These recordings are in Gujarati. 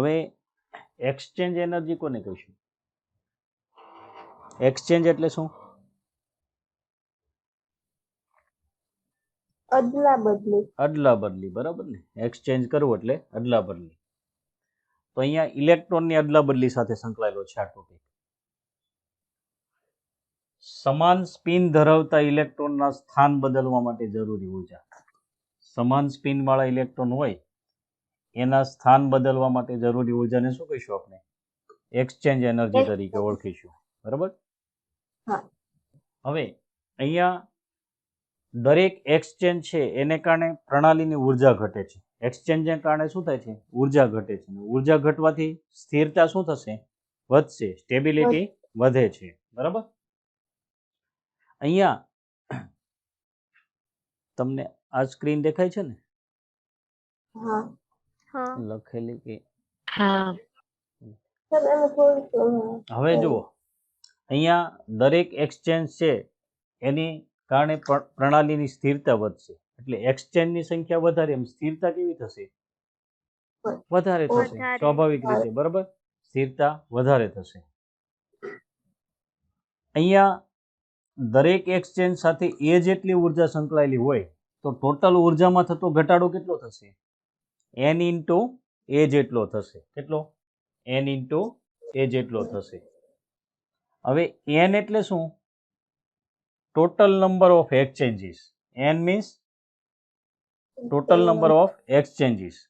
હવે એક્સચેન્જ એનર્જી કોને કહીશું? એક્સચેન્જ એટલે શું? અદલા બદલી. અદલા બદલી બરાબર ને? એક્સચેન્જ કરવું એટલે અદલા બદલી. તો અહીંયા ઇલેક્ટ્રોનની અદલા બદલી સાથે સંકળાયેલો છે આ ટોપિક સમાન સ્પિન ધરાવતા ઇલેક્ટ્રોનના સ્થાન બદલવા માટે જરૂરી ઊર્જા સમાન સ્પિન વાળા ઇલેક્ટ્રોન હોય એના સ્થાન બદલવા માટે જરૂરી ઉર્જાને શું કહીશું આપણે? એક્સચેન્જ એનર્જી તરીકે ઓળખીશું. બરાબર? હવે અહીંયા દરેક એક્સચેન્જ છે એને કારણે પ્રણાલીની ઊર્જા ઘટે છે. એક્સચેન્જને કારણે શું થાય છે? ઊર્જા ઘટે છે. ઊર્જા ઘટવાથી સ્થિરતા શું થશે? વધશે. સ્ટેબિલિટી વધે છે. બરાબર? અહીંયા તમને આ સ્ક્રીન દેખાય છે ને? હા. લખેલી કે હા. સર એમ થોડું હવે જુઓ. અહીંયા દરેક એક્સચેન્જ છે એની કારણે પ્રણાલીની સ્થિરતા વધશે. એટલે એક્સચેન્જની સંખ્યા વધારે એમ સ્થિરતા કેવી થશે? વધારે થશે. સ્વાભાવિક રીતે બરાબર? સ્થિરતા વધારે થશે. અહીંયા દરેક એક્સચેન્જ સાથે એ જેટલી ઊર્જા સંકળાયેલી હોય તો ટોટલ ઉર્જામાં થતો ઘટાડો કેટલો થશે? એન ઇન્ટુ એ જેટલો થશે. કેટલો? એન ઇન્ટુ એ જેટલો થશે. હવે એન એટલે શું? Total number of exchanges N means total number of exchanges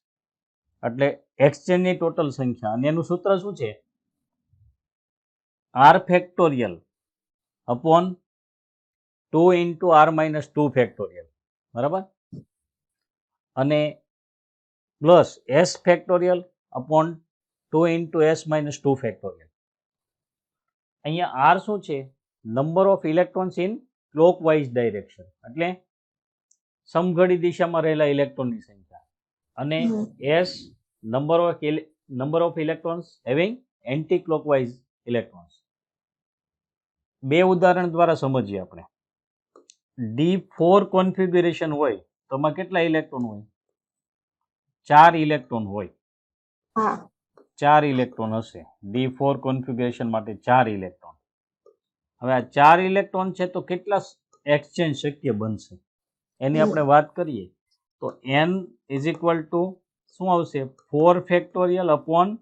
એટલે એક્સચેન્જની ટોટલ સંખ્યા. અને એનું સૂત્ર શું છે? R factorial upon two into R minus two factorial બરાબર? અને plus S factorial upon two into S minus two factorial અહીંયા આર શું છે? Number of electrons in clockwise direction એટલે સમઘડી દિશામાં રહેલા ઇલેક્ટ્રોનની સંખ્યા. અને S number of number of electrons having anticlockwise electrons બે ઉદાહરણ દ્વારા સમજીએ આપણે. ડી ફોર કોન્ફિગ્યુરેશન હોય, તો એમાં કેટલા ઇલેક્ટ્રોન હોય? ચાર ઇલેક્ટ્રોન હોય. હા. ચાર ઇલેક્ટ્રોન હશે. ડી ફોર કોન્ફિગ્યુરેશન માટે ચાર ઇલેક્ટ્રોન. હવે આ ચાર ઇલેક્ટ્રોન છે તો કેટલા એક્સચેન્જ શક્ય બનશે? એની આપણે વાત કરીએ તો એન ઇઝ ઇક્વલ ટુ શું આવશે? Four factorial upon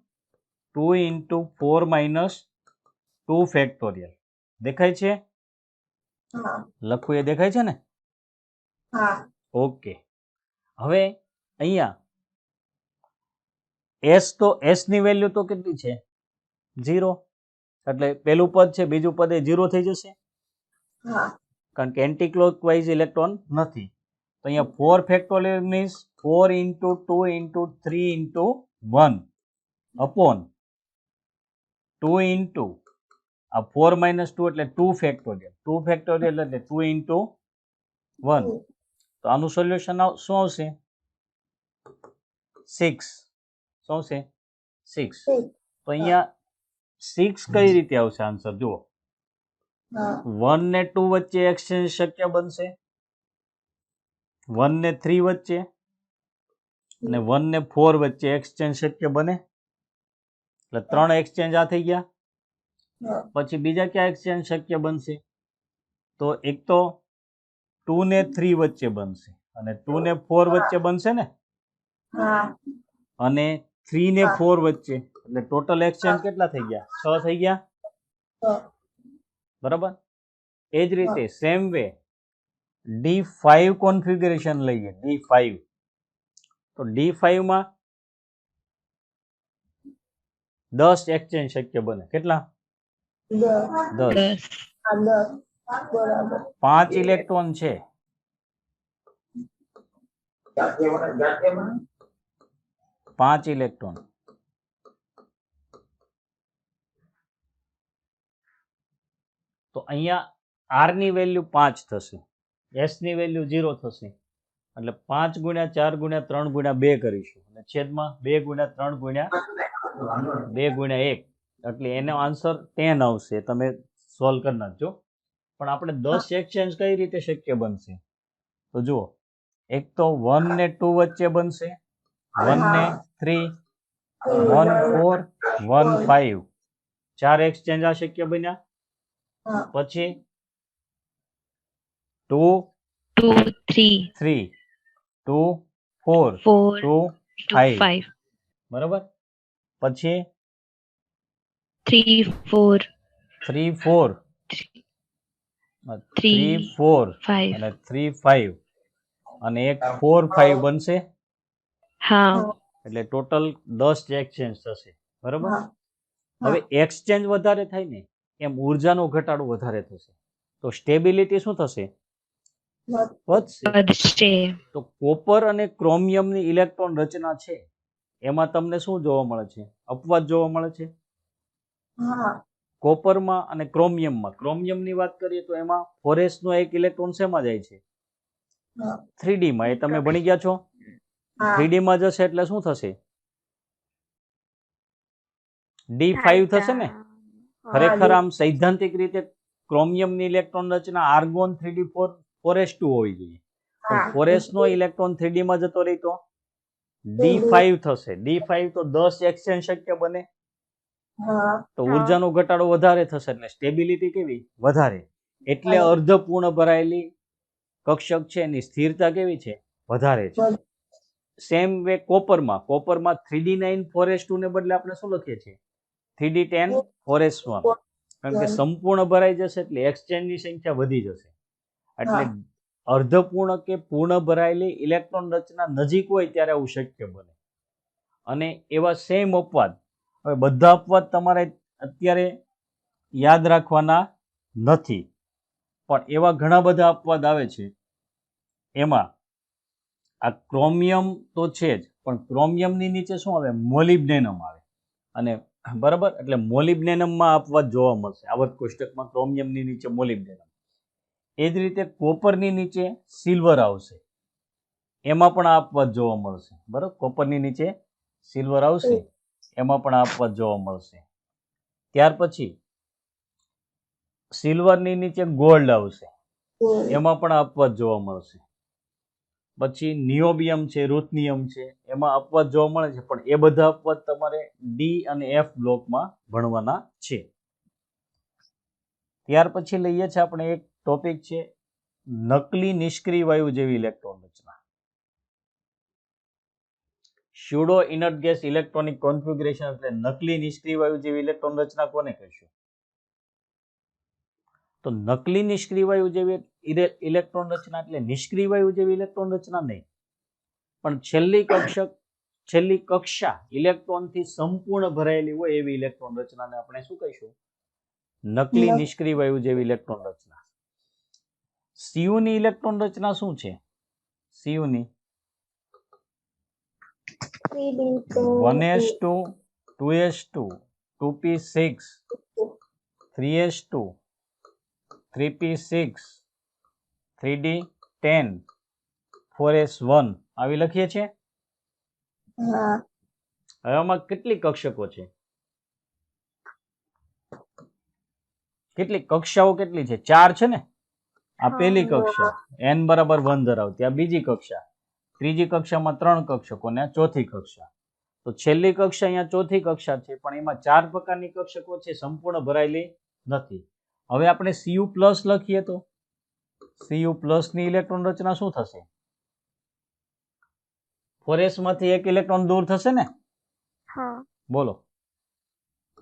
two into four minus two factorial દેખાય છે? લખવું એ દેખાય છે ને? ઓકે. હવે અહીંયા એસ તો એસની વેલ્યુ તો કેટલી છે? ઝીરો એટલે પેલું પદ છે બીજું પદ એ ઝીરો થઈ જશે? કારણ કે એન્ટી ક્લોકવાઇઝ ઇલેક્ટ્રોન નથી. તો અહીંયા four factorial means four into two into three into one upon two into આ ફોર માઇનસ ટુ એટલે ટુ ફેક્ટોરિયલ ટુ ફેક્ટોરિયલ એટલે ટુ ઇન્ટુ વન તો આનું સોલ્યુશન શું આવશે? સિક્સ શું છે? સિક્સ તો અહીંયા સિક્સ કઈ રીતે આવશે? આન્સર જુઓ. હા. વન ને ટુ વચ્ચે એક્સચેન્જ શક્ય બનશે? વન ને થ્રી વચ્ચે? અને વન ને ફોર વચ્ચે એક્સચેન્જ શક્ય બને? એટલે ત્રણ એક્સચેન્જ આ થઈ ગયા. પછી બીજા ક્યાં એક્સચેન્જ શક્ય બનશે? તો એક તો ટુ ને થ્રી વચ્ચે બનશે. અને ટુ ને ફોર વચ્ચે બનશે ને? અને થ્રી ને. ફોર વચ્ચે. એટલે ટોટલ એક્સચેન્જ કેટલા થઈ ગયા? છ થઈ ગયા? બરાબર? એ જ રીતે same way D five configuration લઈએ. ડી ફાઈવ તો ડી ફાઈવમાં દસ એક્સચેન્જ શક્ય બને. કેટલા? દસ. પાંચ ઇલેક્ટ્રોન છે. પાંચ ઇલેક્ટ્રોન. તો અહીંયા આરની વેલ્યુ પાંચ થશે. એસની વેલ્યુ ઝીરો થશે. એટલે પાંચ ગુણ્યા ચાર ગુણ્યા ત્રણ ગુણ્યા બે કરીશું. અને છેદમાં બે ગુણ્યા ત્રણ ગુણ્યા બે ગુણ્યા એક. એટલે એનો આન્સર ટેન આવશે. તમે સોલ્વ કરી નાખજો. પણ આપણે દસ એક્સચેન્જ કઈ રીતે શક્ય બનશે? તો જુઓ. એક તો વન ને ટુ વચ્ચે બનશે. વન ને three one four one five ચાર એક્સચેન્જ આ શક્ય બન્યા? પછી? Two two three three two four four, two five બરોબર? પછી? Three four three four three four. અને થ્રી ફાઈવ અને એક ફોર ફાઈવ બનશે? હા. એટલે ટોટલ દસ એક્સચેન્જ થશે. બરાબર? હવે એક્સચેન્જ વધારે થાય ને એમ ઉર્જાનો ઘટાડો વધારે થશે. તો સ્ટેબિલિટી શું થશે? વધશે. વધશે. તો કોપર અને ક્રોમિયમની ઇલેક્ટ્રોન રચના છે. એમાં તમને શું જોવા મળે છે? અપવાદ જોવા મળે છે? કોપરમાં અને ક્રોમિયમમાં. ક્રોમિયમની વાત કરીએ તો એમાં ફોરેસ્ટનો એક ઇલેક્ટ્રોન શેમાં જાય છે? હા. થ્રી માં એ તમે ભણી ગયા છો? હા. માં જશે એટલે શું થશે? ડી ફાઈવ થશે ને? ખરેખર આમ સૈદ્ધાંતિક રીતે ક્રોમિયમની ઇલેક્ટ્રોન રચના argon three D four four S two હોવી જોઈએ. પણ હા. નો ઇલેક્ટ્રોન થ્રી માં જતો રહી તો? ડી ફાઈવ થશે. ડી ફાઈવ તો દસ એક્સચેન્જ શક્ય બને. તો. ઉર્જાનો ઘટાડો વધારે થશે એટલે સ્ટેબિલિટી કેવી? વધારે. એટલે અર્ધપૂર્ણ ભરાયેલી કક્ષક છે એની સ્થિરતા કેવી છે? વધારે છે. સેમ વે કોપરમાં કોપરમાં three D nine four S two ને બદલે આપણે શું લખીએ છીએ? Three D ten four S one કારણ કે સંપૂર્ણ ભરાઈ જશે એટલે એક્સચેન્જની સંખ્યા વધી જશે. એટલે અર્ધપૂર્ણ કે પૂર્ણ ભરાયેલી ઇલેક્ટ્રોન રચના નજીક હોય ત્યારે આવું શક્ય બને. અને એવા સેમ અપવાદ. હવે બધા અપવાદ તમારે અત્યારે યાદ રાખવાના નથી. પણ એવા ઘણા બધા અપવાદ આવે છે. એમાં આ ક્રોમિયમ તો છે જ પણ ક્રોમિયમની નીચે શું આવે? મોલિબ્નેનમ આવે. અને બરાબર? એટલે મોલિબ્નેનમમાં અપવાદ જોવા મળશે. આવત કોષ્ટકમાં ક્રોમિયમની નીચે મોલિબ્નેનમ એ જ રીતે કોપરની નીચે સિલ્વર આવશે. એમાં પણ આ અપવાદ જોવા મળશે. બરાબર? કોપરની નીચે સિલ્વર આવશે. એમાં પણ આ અપવાદ જોવા મળશે. ત્યાર પછી સિલ્વરની નીચે ગોલ્ડ આવશે. એમાં પણ આ અપવાદ જોવા મળશે. પછી નિયોબિયમ છે, રુથનિયમ છે, એમાં અપવાદ જોવા મળે છે, પણ એ બધા અપવાદ તમારે ડી અને એફ બ્લોકમાં ભણવાના છે. ત્યાર પછી લઈએ છીએ આપણે એક ટોપિક છે, નકલી નિષ્ક્રિય વાયુ જેવી ઇલેક્ટ્રોન રચના. Pseudo inert gas electronic configuration એટલે નકલી નિષ્ક્રિય વાયુ જેવી ઇલેક્ટ્રોન રચના કોને કહીશું? તો નકલી નિષ્ક્રિય વાયુ જેવી ઇલેક્ટ્રોન રચના એટલે નિષ્ક્રિય વાયુ જેવી ઇલેક્ટ્રોન રચના નહીં. પણ છેલ્લી કક્ષક છેલ્લી કક્ષા ઇલેક્ટ્રોનથી સંપૂર્ણ ભરાયેલી હોય એવી ઇલેક્ટ્રોન રચનાને આપણે શું કહીશું? નકલી નક- નિષ્ક્રિય વાયુ જેવી ઇલેક્ટ્રોન રચના. સીયુની ઇલેક્ટ્રોન રચના શું છે? સીયુની? One S two two S two two P six three S two three P six three D ten. Four S one. આવી લખીએ છીએ? હવે આમાં કેટલી કક્ષકો છે? કેટલી કક્ષાઓ કેટલી છે? ચાર છે ને? આ પેલી પહેલી કક્ષા. એન બરાબર વન ધરાવતી. આ બીજી કક્ષા. ત્રીજી કક્ષામાં ત્રણ કક્ષકો ને આ ચોથી કક્ષા. તો છેલ્લી કક્ષા અહીંયા ચોથી કક્ષા છે પણ એમાં ચાર પ્રકારની કક્ષકો છે સંપૂર્ણ ભરાયેલી નથી. હવે આપણે સીયુ પ્લસ લખીએ તો? સીયુ પ્લસની ઇલેક્ટ્રોન રચના શું થશે? ફોરેસમાંથી એક ઇલેક્ટ્રોન દૂર થશે ને? હા. બોલો.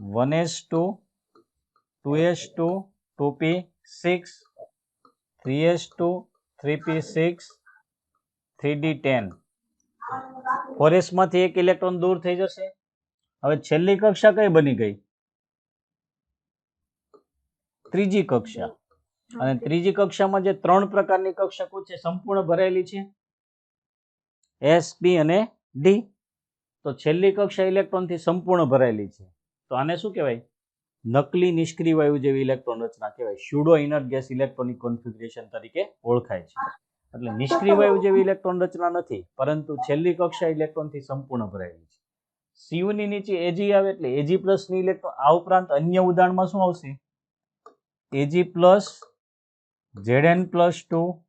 One S two two S two two P six three S two three P six three D ten. ફોરેસમાંથી એક ઇલેક્ટ્રોન દૂર થઈ જશે. હવે છેલ્લી કક્ષા કઈ બની ગઈ? ત્રીજી કક્ષા. અને ત્રીજી કક્ષામાં જે ત્રણ પ્રકારની કક્ષકો છે સંપૂર્ણ ભરાયેલી છે. એસ પી અને ડી. તો છેલ્લી કક્ષા ઇલેક્ટ્રોનથી સંપૂર્ણ ભરાયેલી છે. તો આને શું કહેવાય? નકલી નિષ્ક્રિય વાયુ જેવી ઇલેક્ટ્રોન રચના કહેવાય. Pseudo inert gas electronic configuration તરીકે ઓળખાય છે. એટલે નિષ્ક્રિય વાયુ જેવી ઇલેક્ટ્રોન રચના નથી પરંતુ છેલ્લી કક્ષા ઇલેક્ટ્રોનથી સંપૂર્ણ ભરાયેલી છે. સીયુની નીચે એજી આવે એટલે એજી પ્લસની ઇલેક્ટ્રોન આ ઉપરાંત અન્ય ઉદાહરણમાં શું આવશે? AG plus Z N plus two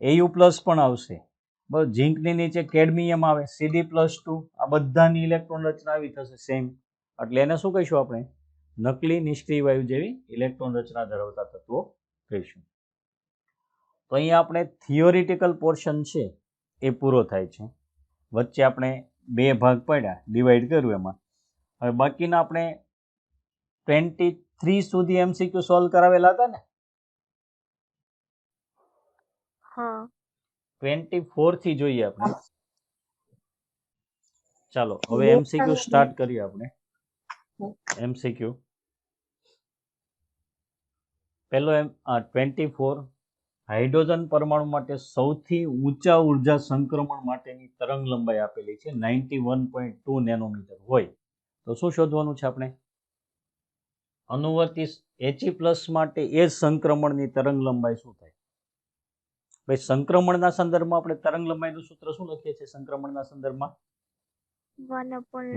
AU plus પણ આવશે. બસ ઝીંકની નીચે કેડમિયમ આવે સીડી પ્લસ ટુ આ બધાની ઇલેક્ટ્રોન રચના આવી થશે સેમ એટલે એને શું કહીશું આપણે? નકલી નિષ્ક્રિય વાયુ જેવી ઇલેક્ટ્રોન રચના ધરાવતા તત્વો કહીશું. તો અહીંયા આપણે થિયોરિટિકલ પોર્શન છે, એ પૂરો થાય છે. વચ્ચે આપણે બે ભાગ પડ્યા ડિવાઈડ કર્યું એમાં. હવે બાકીના આપણે ટ્વેન્ટી થ્રી સુધી એમસીક્યુ સોલ્વ કરાવેલા હતા ને? હા. ટ્વેન્ટી ફોરથી જોઈએ આપણે. ચાલો હવે એમસીક્યુ સ્ટાર્ટ કરીએ. આપણે. એમસીક્યુ પહેલો એમ ટ્વેન્ટી ફોર હાઇડ્રોજન પરમાણુ માટે સૌથી ઊંચા ઊર્જા સંક્રમણ માટેની તરંગ લંબાઈ આપેલી છે ninety one point two nanometre હોય. તો શું શોધવાનું છે આપણે? અનુવર્તી એચી પ્લસ માટે એ સંક્રમણની તરંગ લંબાઈ શું થાય? ભાઈ સંક્રમણના સંદર્ભમાં આપણે તરંગ લંબાઈનું સૂત્ર શું લખીએ છીએ? સંક્રમણના સંદર્ભમાં?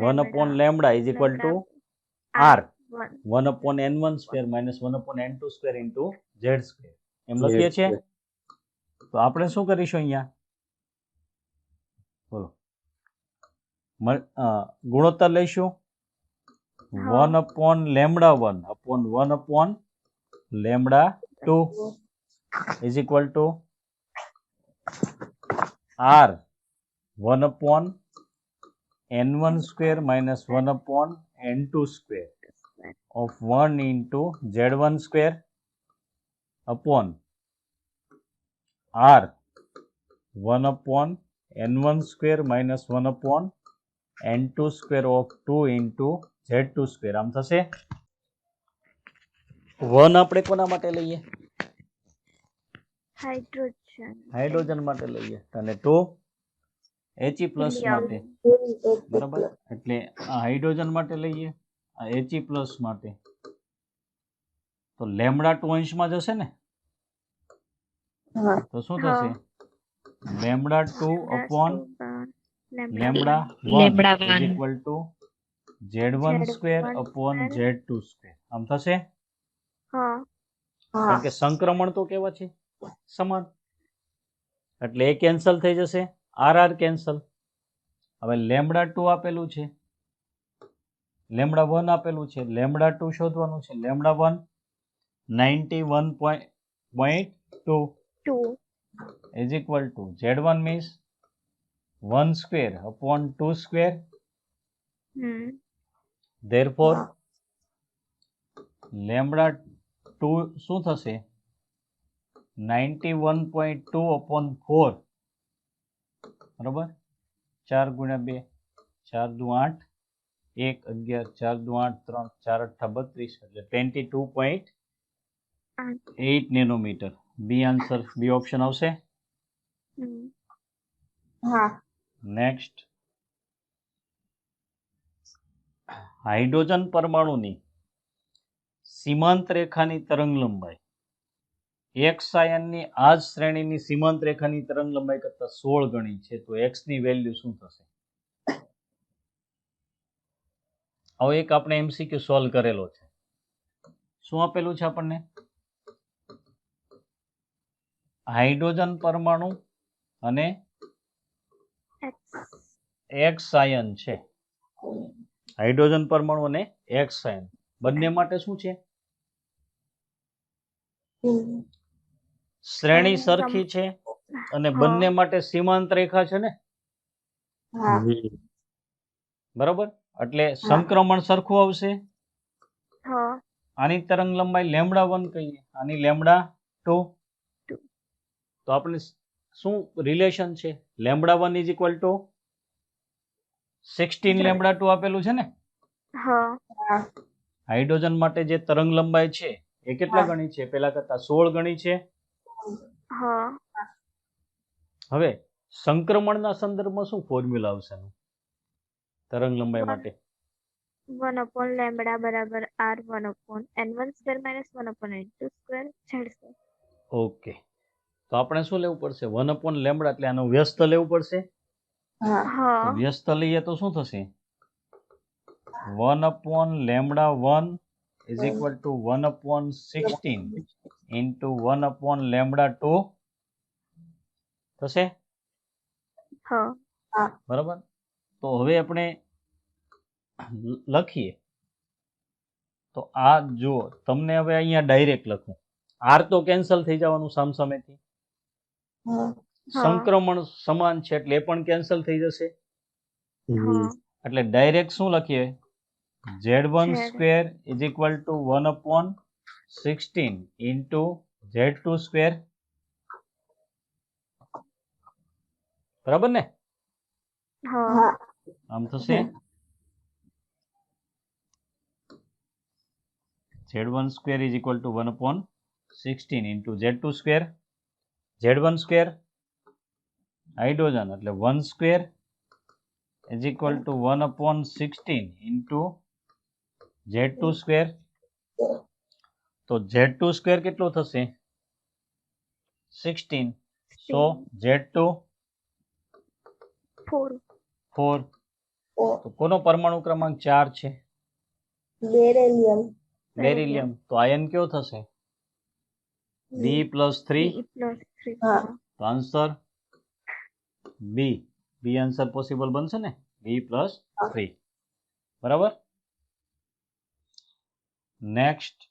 One upon lambda is equal to R one upon N one square minus one upon N two square into Z square એમ લખીએ છીએ? તો આપણે શું કરીશું અહીંયા? બોલો. ગુણોત્તર લઈશું. One upon lambda one upon one upon lambda two is equal to R one upon N one square minus one upon N two square of 1 into z1 square upon r 1 upon n1 square minus 1 upon n2 square of 2 into z2 square આમ થશે 1 આપણે કોના માટે લઈએ હાઇડ્રોજન હાઇડ્રોજન માટે લઈએ. અને તો He પ્લસ માટે. બરાબર? એટલે આ હાઇડ્રોજન માટે લઈએ આ He પ્લસ માટે. તો લેમડા ટુ અંશમાં જશે ને? હા. તો શું થશે? Lambda two upon lambda lambda one. Equal to Z one Z1 square upon. Z two square આમ થશે? હા. હા કારણ કે સંક્રમણ તો કેવા છે? સમાન. એટલે એ કેન્સલ થઈ જશે. R R cancel. હવે લેમડા ટુ આપેલું છે. લેમડા વન આપેલું છે. લેમડા ટુ શોધવાનું છે. Lambda one ninety one point two. Two. Is equal to z1 means 1 square upon 2 two hmm. Therefore lambda 2 શું થશે? 91.2 upon 4 બરોબર? ચાર ગુણ્યા 2 4 દુ 8 1 11 4 દુ 8 3 4 અઠ્ઠા 32 એટલે 22.8 આઠ nanometre B answer B option આવશે? હા. નેક્સ્ટ. હાઇડ્રોજન પરમાણુની સીમાંત રેખાની તરંગ લંબાઈ એક્સ આયનની આ જ શ્રેણીની સીમાંત રેખાની તરંગ લંબાઈ કરતા સોળ ગણી છે, તો એક્સની વેલ્યુ શું થશે? હવે એક આપણે એમસીક્યુ સોલ્વ કરેલો છે. શું આપેલું છે આપણને? હાઇડ્રોજન પરમાણુ અને એક્સ આયન છે. હાઇડ્રોજન પરમાણુ અને એક્સ આયન. બંને માટે શું છે. શ્રેણી સરખી છે અને બંને માટે સીમાંત રેખા છે ને? બરોબર? એટલે સંક્રમણ સરખું આવશે? આની તરંગ લંબાઈ લેમડા વન કહીએ. આની લેમડા ટુ. તો આપણે શું રિલેશન છે? Lambda one is equal to sixteen lambda two આપેલું છે ને? હા. હા. હાઇડ્રોજન માટે જે તરંગ લંબાઈ છે એ કેટલા ગણી છે? પેલા કરતા સોળ ગણી છે. હવે સંક્રમણના સંદર્ભમાં શું ફોર્મ્યુલા આવશે આનું? તરંગ લંબાઈ માટે. વન upon લેમડા બરાબર one upon N one square minus one upon N two square okay. તો આપણે શું લેવું પડશે? વન અપોન લેમડા એટલે આનું વ્યસ્ત લેવું પડશે? હા. હા. વ્યસ્ત લઈએ તો શું થશે? One upon lambda one is equal to one upon sixteen into one upon lambda two થશે? બરોબર બરાબર? તો હવે આપણે લખીએ. તો આ જુઓ તમને હવે અહીંયા ડાયરેક્ટ લખું. આર તો કેન્સલ થઈ જવાનું સામસામેથી. સંક્રમણ સમાન છે એટલે એ પણ કેન્સલ થઈ જશે. એટલે ડાયરેક્ટ શું લખીએ? Z one square is equal to one upon sixteen into Z two square બરાબર ને? હા. હા આમ થશે. Z one square is equal to one upon sixteen into Z two square Z one square hydrogen એટલે one square is equal to one upon sixteen into Z two square તો ઝેડ ટુ સ્ક્વેર કેટલું થશે? Sixteen so Z two four four તો કોનો પરમાણુ ક્રમાંક ચાર છે? બેરિલિયમ બેરિલિયમ તો આયન કયો થશે? B plus three. તો answer B B answer possible બનશે ને? બી પ્લસ થ્રી બરાબર? નેક્સ્ટ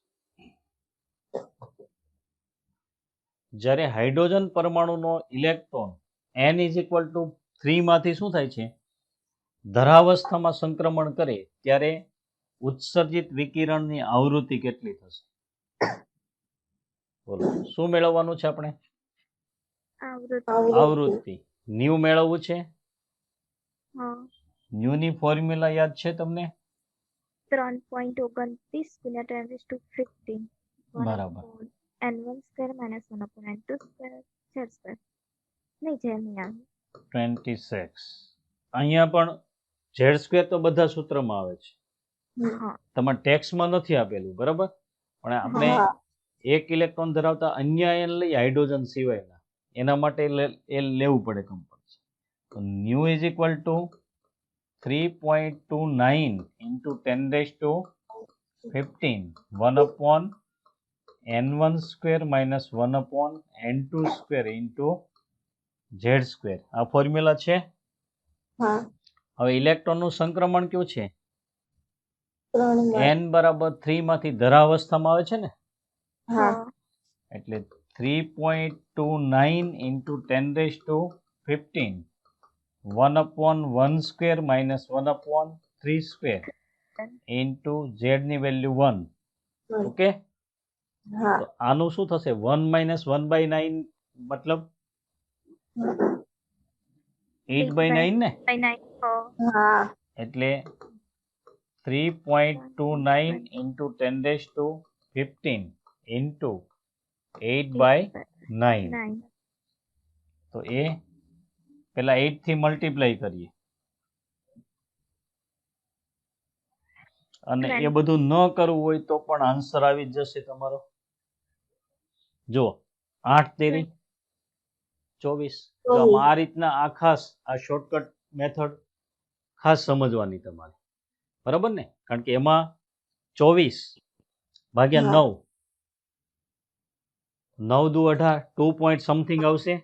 જ્યારે hydrogen પરમાણુનો electron N is equal to થ્રીમાંથી શું થાય છે? ધરાવસ્થામાં સંક્રમણ કરે ત્યારે ઉત્સર્જિત વિકિરણની આવૃત્તિ કેટલી થશે? બોલો શું મેળવવાનું છે આપણે? આવૃત્તિ. ન્યુ મેળવવું છે? ન્યુ ની ફોર્મ્યુલા યાદ છે તમને? ત્રણ પોઈન્ટ ઓગણત્રીસ ગુણ્યા ટેન ટુ ફિફ્ટીન બરાબર. N one square minus one upon N two square Z square નહીં ઝેડ નહીં આવે. ટ્વેન્ટી સિક્સ અહીંયા પણ ઝેડ સ્ક્વેર તો બધા સૂત્રમાં આવે છે. હા. તમારે ટેક્સમાં નથી આપેલું બરાબર? પણ આપણે એક ઇલેક્ટ્રોન ધરાવતા અન્ય આયન લઈ હાઇડ્રોજન સિવાયના. એના માટે એ લેવું પડે કમ્પલસરી તો nu is equal to three point two nine into ten dash to fifteen one upon N one square minus one upon N two square into Z square આ ફોર્મ્યુલા છે? હવે ઇલેક્ટ્રોનનું સંક્રમણ કયું છે? એન બરાબર થ્રી માંથી ધરાવસ્થામાં આવે છે ને? એટલે three point two nine into ten raise to fifteen one upon one square minus one upon three square into ઝેડની value one okay તો આનું શું થશે? One minus one by nine મતલબ એટ બાય નાઇન ને? એટલે three point two nine into ten dash to fifteen into eight by nine. Nine. તો એ પેલા એટથી મલ્ટીપ્લાય કરીએ. અને એ બધું ન કરવું હોય તો પણ આન્સર આવી જ જશે તમારો. જો આઠ તેરી ચોવીસ. આ રીતના આ ખાસ આ શોર્ટકટ મેથડ ખાસ સમજવાની તમારે. બરાબર ને? કારણ કે એમાં ચોવીસ ભાગ્યા નવ. નવ દુ અઢાર ટુ પોઈન્ટ સમથિંગ આવશે.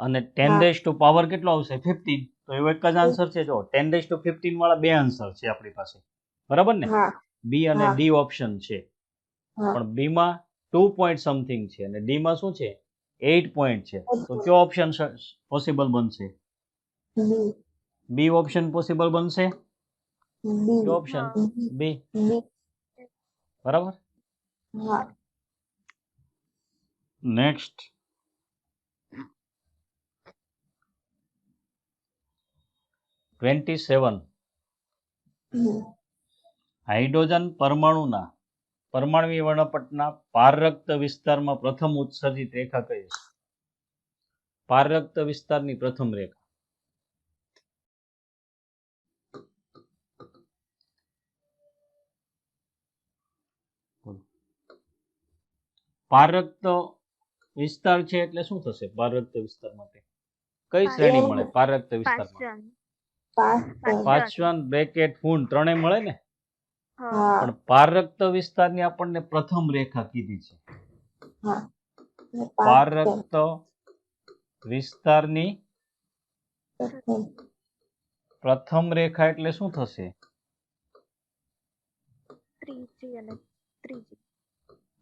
અને ટેન. ડેશ ટુ પાવર કેટલો આવશે? ફિફ્ટીન. તો એવો એક જ આન્સર છે જો. ટેન ડેશ ટુ ફિફ્ટીન વાળા બે આન્સર છે આપણી પાસે. બરાબર ને? બી અને ડી ઓપ્શન છે. પણ બી માં ટુ પોઈન્ટ સમથિંગ છે અને ડીમાં શું છે? એઇટ પોઈન્ટ છે. તો કયો ઓપ્શન પોસિબલ બનશે? બી. ઓપ્શન પોસિબલ બનશે? કયો ઓપ્શન બી. બરાબર? નેક્સ્ટ. Twenty seven. હાઇડ્રોજન પરમાણુના પરમાણુય વર્ણપટના પારરક્ત વિસ્તારમાં પ્રથમ ઉત્સર્જિત રેખા કઈ છે પારરક્ત વિસ્તારની પ્રથમ રેખા. પારરક્ત વિસ્તાર છે એટલે શું થશે પારરક્ત વિસ્તાર માટે? કઈ શ્રેણી મળે પારરક્ત વિસ્તારમાં પાચન. પાંચ બ્રેકેટ ફૂન ત્રણેય મળે ને? પણ પારરક્ત વિસ્તારની આપણને પ્રથમ રેખા કીધી છે. પાર રક્ત પારરક્ત વિસ્તારની પ્રથમ. રેખા એટલે શું થશે? ત્રીજી અને ત્રીજી.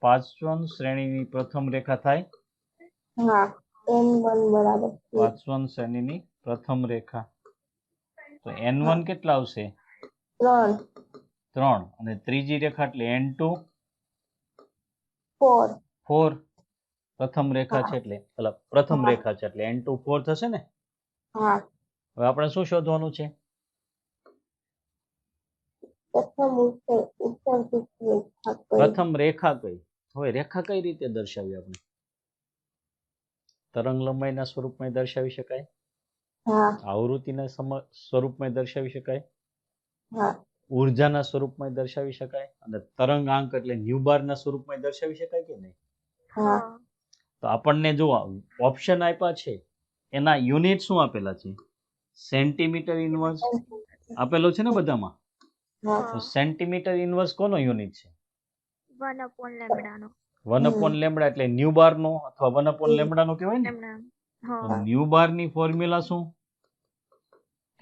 પાંચવન શ્રેણીની પ્રથમ રેખા થાય. પાંચવન શ્રેણીની પ્રથમ રેખા. તો એન વન કેટલા આવશે? ત્રણ. ત્રણ. અને ત્રીજી રેખા એટલે એન ટુ ફોર ફોર પ્રથમ રેખા છે એટલે પ્રથમ રેખા છે એટલે એન ટુ ફોર થશે ને? હવે આપણે શું શોધવાનું છે? પ્રથમ રેખા કઈ? પ્રથમ રેખા કઈ? હવે રેખા કઈ રીતે દર્શાવી આપણે? તરંગ લંબાઈના સ્વરૂપમાં દર્શાવી શકાય? આવૃત્તિના સ્વરૂપમાં દર્શાવી શકાય? હા. ઉર્જાના સ્વરૂપમાં દર્શાવી શકાય અને તરંગાંક એટલે ન્યુબારના સ્વરૂપમાં દર્શાવી શકાય કે નહીં? હા. તો આપણને જો ઓપ્શન આપ્યા છે એના યુનિટ શું આપેલા છે? સેન્ટીમીટર ઇનવર્સ આપેલો છે ને બધામાં? તો સેન્ટીમીટર ઇનવર્સ કોનો યુનિટ છે? વન અપોન લેમડાનો વન અપોન લેમડા એટલે ન્યુ બારનો અથવા વન અપોન લેમડાનો કહેવાય ને? ન્યુ બારની ફોર્મ્યુલા શું?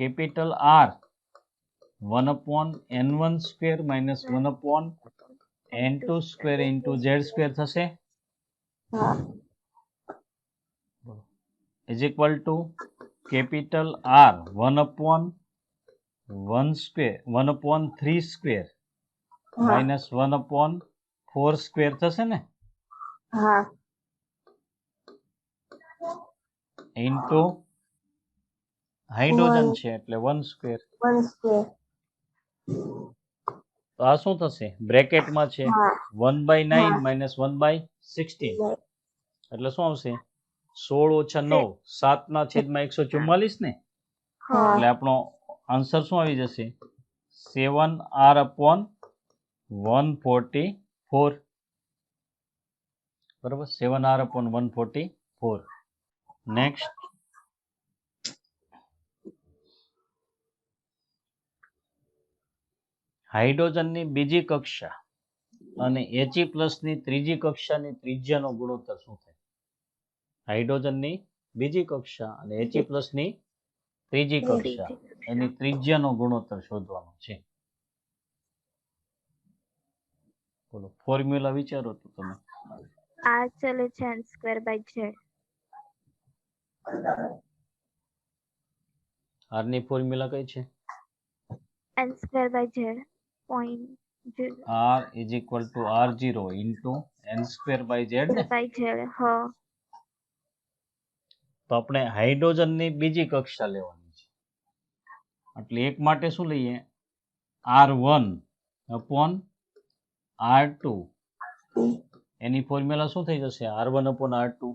Capital R one upon N one square minus one upon N two square into Z square થશે હા is equal to capital R one upon one square one upon three square હા minus one upon four square થશે ને હા ઇન્ટુ હાઇડ્રોજન છે એટલે વન સ્ક્વેર વન સ્ક્વેર તો આ શું થશે? બ્રેકેટમાં છે one by nine. Minus one by sixteen. એટલે શું આવશે? સોળ ઓછા નવ સાતના છેદમાં એકસો ચુમ્માલીસ ને? એટલે આપણો આન્સર શું આવી જશે? Seven R upon one forty four. બરોબર? Seven R upon one forty four. Next. હાઇડ્રોજનની બીજી કક્ષા અને એચી પ્લસની ત્રીજી કક્ષાની ત્રિજ્યાનો ગુણોત્તર શું થાય? હાઇડ્રોજનની બીજી કક્ષા અને એચી પ્લસની ત્રીજી કક્ષા એની ત્રિજ્યાનો ગુણોત્તર શોધવાનો છે. બોલો ફોર્મ્યુલા વિચારો તો તમે. આર ચલે છે n સ્ક્વેર બાય z. આરની ફોર્મ્યુલા કઈ છે? N square by Z point R is equal to R zero into N square by Z by Z હા. તો આપણે હાઇડ્રોજનની બીજી કક્ષા લેવાની છે. એટલે એક માટે શું લઈએ? R one upon R two એની ફોર્મ્યુલા શું થઈ જશે? R one upon R two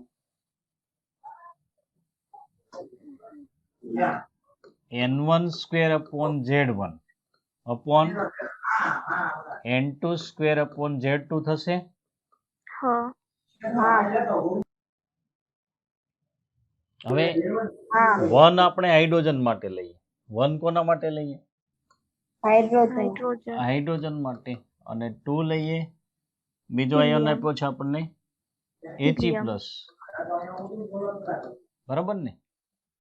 N one square upon Z one upon N two square upon Z two થશે? હવે વન આપણે હાઇડ્રોજન માટે લઈએ. વન કોના માટે લઈએ? હાઇડ્રોજન. માટે. અને ટુ લઈએ. બીજો આયન આપ્યો છે આપણને. એચી પ્લસ બરાબર ને?